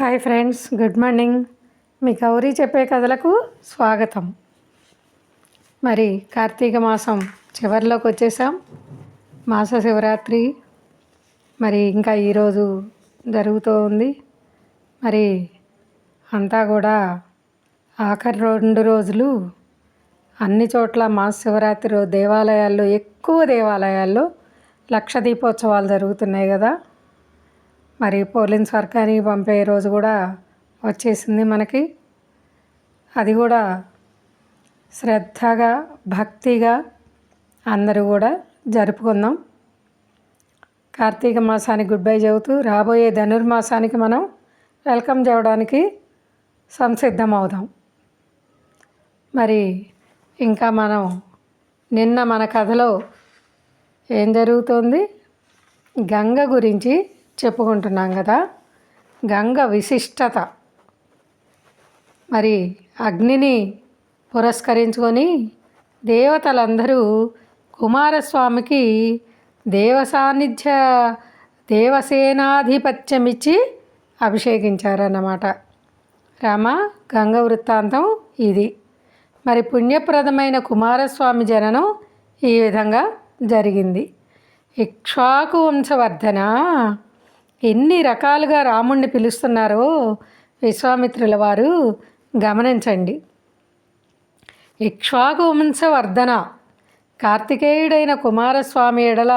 Hi friends good morning. మీ గౌరీ చెప్పే కథలకు స్వాగతం. మరి కార్తీక మాసం చివరిలోకి వచ్చేసాం. మాస శివరాత్రి. మరి ఇంకా ఈరోజు జరుగుతూ ఉంది. మరి అంతా కూడా ఆఖరి రెండు రోజులు అన్ని చోట్ల మాస శివరాత్రి దేవాలయాల్లో ఎక్కువ దేవాలయాల్లో లక్ష దీపోత్సవాలు జరుగుతున్నాయి కదా. మరి పోలింగ్ సర్కార్కి పంపే రోజు కూడా వచ్చేసింది మనకి. అది కూడా శ్రద్ధగా భక్తిగా అందరూ కూడా జరుపుకుందాం. కార్తీక మాసానికి గుడ్ బై చెబుతూ రాబోయే ధనుర్మాసానికి మనం వెల్కమ్ చేయడానికి సంసిద్ధమవుదాం. మరి ఇంకా మనం నిన్న మన కథలో ఏం జరుగుతుంది? గంగ గురించి చెప్పుకుంటున్నాం కదా. గంగ విశిష్టత. మరి అగ్నిని పురస్కరించుకొని దేవతలందరూ కుమారస్వామికి దేవ సాన్నిధ్య దేవసేనాధిపత్యం ఇచ్చి అభిషేకించారన్నమాట. రామ గంగ వృత్తాంతం ఇది. మరి పుణ్యప్రదమైన కుమారస్వామి జననం ఈ విధంగా జరిగింది. ఇక్ష్వాకు వంశవర్ధన ఎన్ని రకాలుగా రాముణ్ణి పిలుస్తున్నారో విశ్వామిత్రుల వారు గమనించండి. ఇక్ష్వాకువంశవర్ధన. కార్తికేయుడైన కుమారస్వామి ఎడల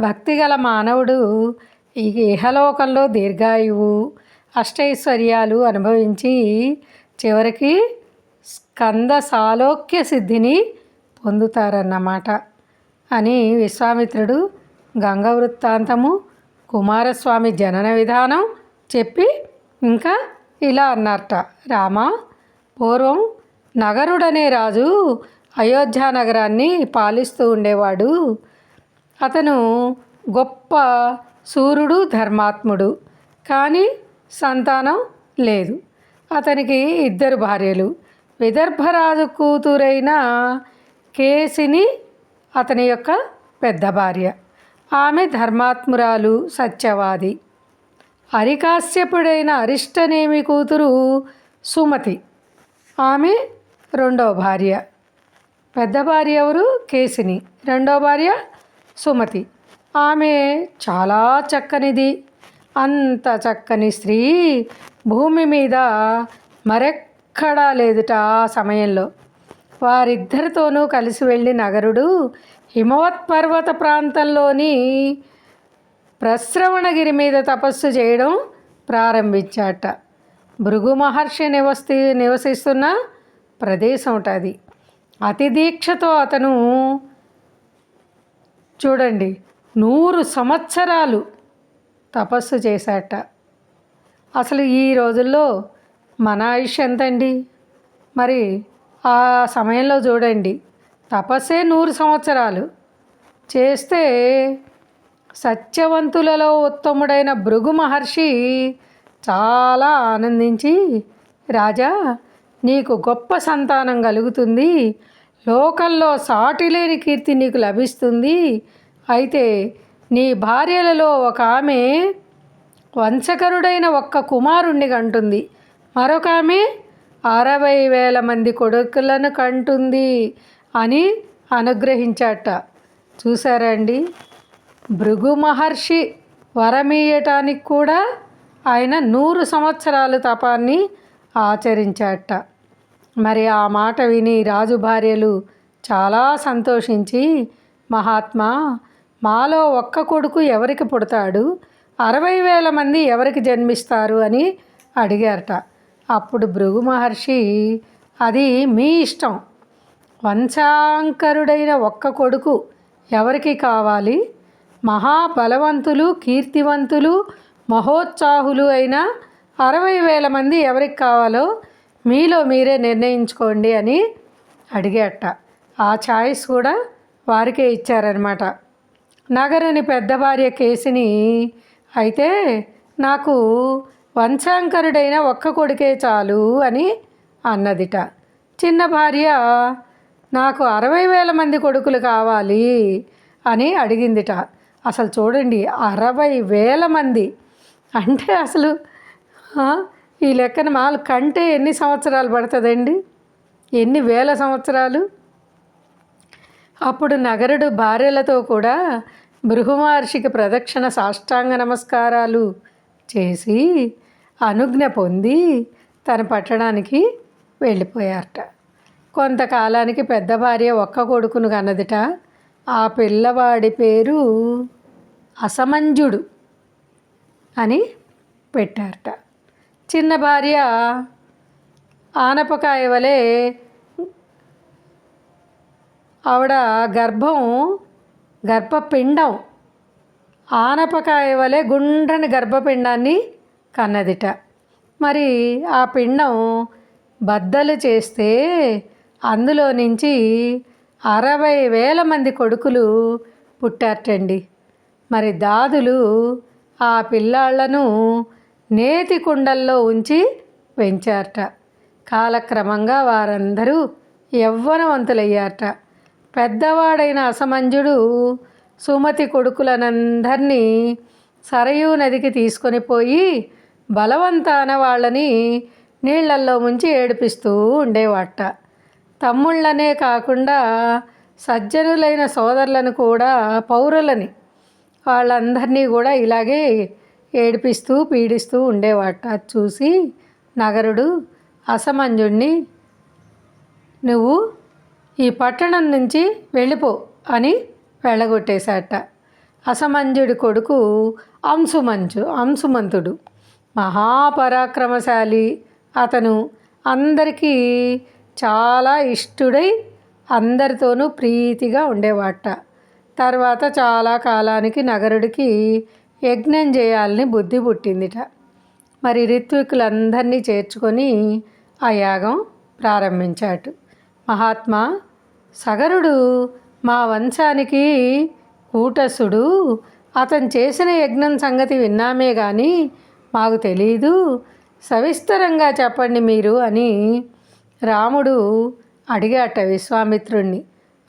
భక్తిగల మానవుడు ఈ ఇహలోకంలో దీర్ఘాయువు అష్టైశ్వర్యాలు అనుభవించి చివరికి స్కంద సాలోక్య సిద్ధిని పొందుతారన్నమాట అని విశ్వామిత్రుడు గంగ వృత్తాంతము కుమారస్వామి జనన విధానం చెప్పి ఇంకా ఇలా అన్నారట. రామ పూర్వం నగరుడనే రాజు అయోధ్య నగరాన్ని పాలిస్తూ ఉండేవాడు. అతను గొప్ప సూర్యుడు ధర్మాత్ముడు. కానీ సంతానం లేదు. అతనికి ఇద్దరు భార్యలు. విదర్భరాజు కూతురైన కేసిని అతని యొక్క పెద్ద భార్య. ఆమె ధర్మాత్మురాలు సత్యవాది. అరికాశ్యపుడైన అరిష్టనేమి కూతురు సుమతి. ఆమె రెండవ భార్య. పెద్ద భార్య ఎవరు? కేసిని. రెండవ భార్య సుమతి. ఆమె చాలా చక్కనిది. అంత చక్కని స్త్రీ భూమి మీద మరెక్కడా లేదుట ఆ సమయంలో. వారిద్దరితోనూ కలిసి వెళ్ళి నగరుడు హిమవత్ పర్వత ప్రాంతంలోని ప్రశ్రవణగిరి మీద తపస్సు చేయడం ప్రారంభించాట. భృగు మహర్షి నివసి నివసిస్తున్న ప్రదేశం అది. అతి దీక్షతో అతను చూడండి నూరు సంవత్సరాలు తపస్సు చేశాట. అసలు ఈ రోజుల్లో మన ఆయుష్ ఎంతండి? మరి ఆ సమయంలో చూడండి తపస్సే నూరు సంవత్సరాలు. చేస్తే సత్యవంతులలో ఉత్తముడైన భృగు మహర్షి చాలా ఆనందించి రాజా నీకు గొప్ప సంతానం కలుగుతుంది. లోకంలో సాటిలేని కీర్తి నీకు లభిస్తుంది. అయితే నీ భార్యలలో ఒక ఆమె వంశకరుడైన ఒక్క కుమారుణ్ణి కంటుంది. మరొక ఆమె అరవై వేల మంది కొడుకులను కంటుంది. అని అనుగ్రహించాట. చూసారండి భృగు మహర్షి వరమీయటానికి కూడా ఆయన నూరు సంవత్సరాలు తపాన్ని ఆచరించాట. మరి ఆ మాట విని రాజు భార్యలు చాలా సంతోషించి మహాత్మా మాలో ఒక్క కొడుకు ఎవరికి పుడతాడు? అరవై వేల మంది ఎవరికి జన్మిస్తారు? అని అడిగారట. అప్పుడు భృగు మహర్షి అది మీ ఇష్టం. వంశాంకరుడైన ఒక్క కొడుకు ఎవరికి కావాలి? మహాబలవంతులు కీర్తివంతులు మహోత్సాహులు అయిన అరవై వేల మంది ఎవరికి కావాలో మీలో మీరే నిర్ణయించుకోండి అని అడిగేట. ఆ ఛాయిస్ కూడా వారికే ఇచ్చారనమాట నగరుని పెద్ద భార్య కేసిని అయితే నాకు వంశాంకరుడైన ఒక్క కొడుకే చాలు అని అన్నదిట. చిన్న భార్య నాకు అరవై వేల మంది కొడుకులు కావాలి అని అడిగిందిట. అసలు చూడండి అరవై వేల మంది. అంటే అసలు ఈ లెక్కన మాలు కంటే ఎన్ని సంవత్సరాలు పడుతుందండి? ఎన్ని వేల సంవత్సరాలు? అప్పుడు నగరుడు భార్యలతో కూడా భృగు ప్రదక్షిణ సాష్టాంగ నమస్కారాలు చేసి అనుజ్ఞ పొంది తన పట్టణానికి వెళ్ళిపోయారట. కొంతకాలానికి పెద్ద భార్య ఒక్క కొడుకును కన్నదిట. ఆ పిల్లవాడి పేరు అసమంజుడు అని పెట్టారట. చిన్న భార్య ఆనపకాయ వలె ఆవిడ గర్భం గర్భపిండం ఆనపకాయ వలె గుండ్రని గర్భపిండాన్ని కన్నదిట. మరి ఆ పిండం బద్దలు చేస్తే అందులో నుంచి అరవై వేల మంది కొడుకులు పుట్టారటండి. మరి దాదులు ఆ పిల్లాళ్ళను నేతి కుండల్లో ఉంచి పెంచారట. కాలక్రమంగా వారందరూ యవ్వనవంతులయ్యారట. పెద్దవాడైన అసమంజుడు సుమతి కొడుకులనందరినీ సరయూ నదికి తీసుకొని పోయి బలవంతాన వాళ్ళని నీళ్ళల్లో ముంచి ఏడిపిస్తూ ఉండేవాట. తమ్ముళ్ళనే కాకుండా సజ్జనులైన సోదరులను కూడా పౌరులని వాళ్ళందరినీ కూడా ఇలాగే ఏడిపిస్తూ పీడిస్తూ ఉండేవాట. అది చూసి నగరుడు అసమంజుణ్ణి నువ్వు ఈ పట్టణం నుంచి వెళ్ళిపో అని వెళ్ళగొట్టేశాట. అసమంజుడి కొడుకు అంశుమంచు అంశుమంతుడు. మహాపరాక్రమశాలి. అతను అందరికీ చాలా ఇష్టుడై అందరితోనూ ప్రీతిగా ఉండేవాట. తర్వాత చాలా కాలానికి నగరుడికి యజ్ఞం చేయాలని బుద్ధి పుట్టిందిట. మరి ఋత్వికులందరినీ చేర్చుకొని ఆ యాగం ప్రారంభించాడు మహాత్మా సగరుడు మా వంశానికి కూటసుడు అతను చేసిన యజ్ఞం సంగతి విన్నామే కానీ మాకు తెలీదు. సవిస్తరంగా చెప్పండి మీరు అని రాముడు అడిగాట విశ్వామిత్రుణ్ణి.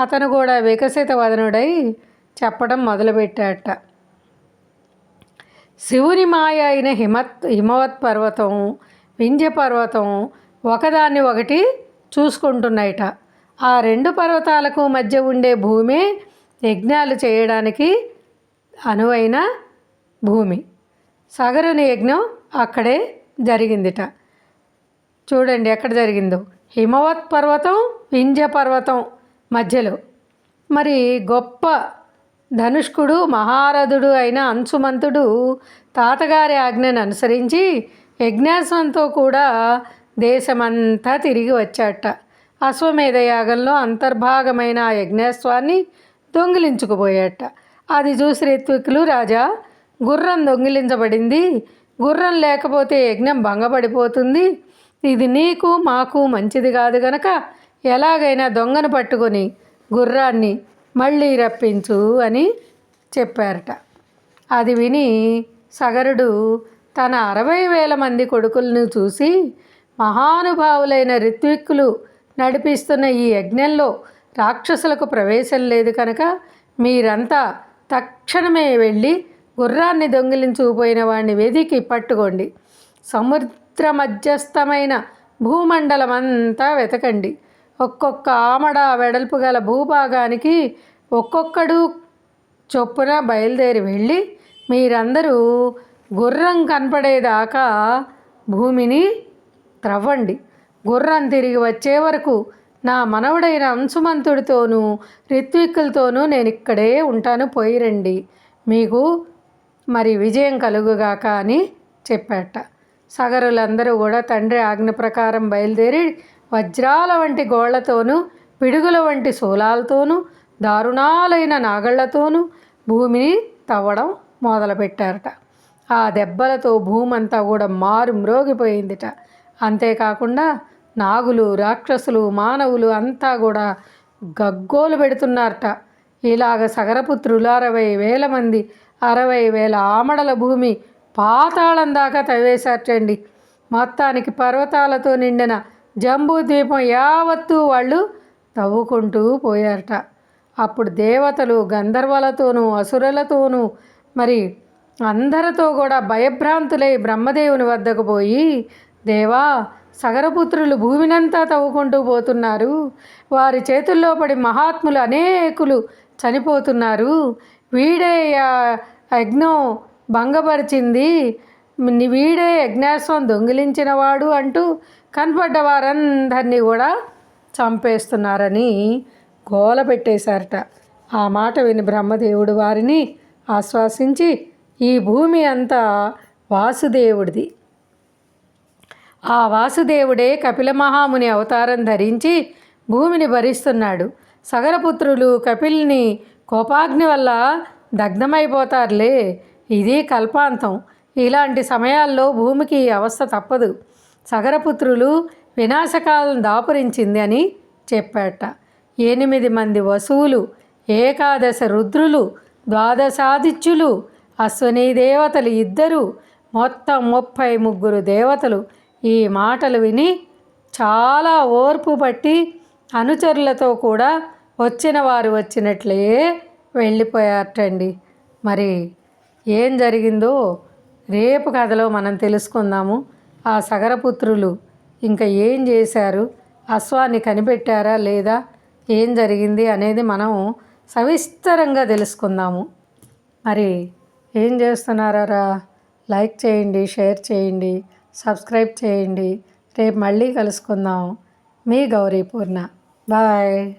అతను కూడా వికసిత వదనుడై చెప్పడం మొదలుపెట్టాట. శివుని మాయ అయిన హిమత్ హిమవత్ పర్వతం వింధ్య పర్వతం ఒకదాన్ని ఒకటి చూసుకుంటున్నాయట. ఆ రెండు పర్వతాలకు మధ్య ఉండే భూమి యజ్ఞాలు చేయడానికి అనువైన భూమి. సగరుని యజ్ఞం అక్కడే జరిగిందిట. చూడండి ఎక్కడ జరిగిందో. హిమవత్ పర్వతం వింధ్య పర్వతం మధ్యలో. మరి గొప్ప ధనుష్కుడు మహారథుడు అయిన అంశుమంతుడు తాతగారి ఆజ్ఞను అనుసరించి యజ్ఞాసంతో కూడా దేశమంతా తిరిగి వచ్చాట. అశ్వమేధ యాగంలో అంతర్భాగమైన ఆ యజ్ఞాస్వాన్ని దొంగిలించుకుపోయాట. అది చూసి రిత్వికులు రాజా గుర్రం దొంగిలించబడింది. గుర్రం లేకపోతే యజ్ఞం భంగపడిపోతుంది. ఇది నీకు మాకు మంచిది కాదు గనక ఎలాగైనా దొంగను పట్టుకొని గుర్రాన్ని మళ్ళీ రప్పించు అని చెప్పారట. అది విని సగరుడు తన అరవై వేల మంది కొడుకులను చూసి మహానుభావులైన రిత్విక్కులు నడిపిస్తున్న ఈ యజ్ఞంలో రాక్షసులకు ప్రవేశం లేదు కనుక మీరంతా తక్షణమే వెళ్ళి గుర్రాన్ని దొంగిలించుకుపోయిన వాడిని వెదికి పట్టుకోండి. సముద్ర మధ్యస్థమైన భూమండలం అంతా వెతకండి. ఒక్కొక్క ఆమడ వెడల్పు గల భూభాగానికి ఒక్కొక్కడు చొప్పున బయలుదేరి వెళ్ళి మీరందరూ గుర్రం కనపడేదాకా భూమిని త్రవ్వండి. గుర్రం తిరిగి వచ్చే వరకు నా మనవడైన అంశుమంతుడితోనూ రిత్విక్కులతోనూ నేను ఇక్కడే ఉంటాను పోయిరండి. మీకు మరి విజయం కలుగుగాక అని చెప్పాట. సగరులందరూ కూడా తండ్రి ఆజ్ఞ ప్రకారం బయలుదేరి వజ్రాల వంటి గోళ్ళతోనూ పిడుగుల వంటి శూలాలతోనూ దారుణాలైన నాగళ్ళతోనూ భూమిని తవ్వడం మొదలుపెట్టారట. ఆ దెబ్బలతో భూమంతా కూడా మారు మ్రోగిపోయిందిట. అంతేకాకుండా నాగులు రాక్షసులు మానవులు అంతా కూడా గగ్గోలు పెడుతున్నారట. ఇలాగ సగరపుత్రులు అరవై వేల మంది అరవై వేల ఆమడల భూమి పాతాళం దాకా తవ్వేశారటండి మొత్తానికి పర్వతాలతో నిండిన జంబూ ద్వీపం యావత్తు వాళ్ళు తవ్వుకుంటూ పోయారట. అప్పుడు దేవతలు గంధర్వలతోనూ అసురులతోనూ మరి అందరితో కూడా భయభ్రాంతులై బ్రహ్మదేవుని వద్దకు పోయి దేవా సగరపుత్రులు భూమినంతా తవ్వుకుంటూ పోతున్నారు. వారి చేతుల్లో పడి మహాత్ములు అనేకులు చనిపోతున్నారు. వీడే యజ్ఞం భంగపరిచింది. ని- వీడే యజ్ఞాశ్వం దొంగిలించినవాడు అంటూ కనపడ్డ వారందరినీ కూడా చంపేస్తున్నారని గోల పెట్టేశారట. ఆ మాట విని బ్రహ్మదేవుడు వారిని ఆశ్వాసించి ఈ భూమి అంతా వాసుదేవుడిది. ఆ వాసుదేవుడే కపిల మహాముని అవతారం ధరించి భూమిని భరిస్తున్నాడు. సగరపుత్రులు కపిల్ని కోపాగ్ని వల్ల దగ్ధమైపోతారులే. ఇది కల్పాంతం. ఇలాంటి సమయాల్లో భూమికి ఈ అవస్థ తప్పదు. సగరపుత్రులు వినాశకాలను దాపురించింది అని చెప్పాట. ఎనిమిది మంది వసువులు ఏకాదశ రుద్రులు ద్వాదశాదిత్యులు అశ్వనీ దేవతలు ఇద్దరు మొత్తం ముప్పై ముగ్గురు దేవతలు ఈ మాటలు విని చాలా ఓర్పు పట్టి అనుచరులతో కూడా వచ్చిన వారు వచ్చినట్లే వెళ్ళిపోయారటండి. మరి ఏం జరిగిందో రేపు కథలో మనం తెలుసుకుందాము. ఆ సగరపుత్రులు ఇంకా ఏం చేశారు? అశ్వాన్ని కనిపెట్టారా లేదా? ఏం జరిగింది అనేది మనం సవిస్తరంగా తెలుసుకుందాము. మరి ఏం చేస్తున్నారా లైక్ చేయండి షేర్ చేయండి సబ్స్క్రైబ్ చేయండి. రేపు మళ్ళీ కలుసుకుందాం. మీ గౌరీ పూర్ణ. బాయ్.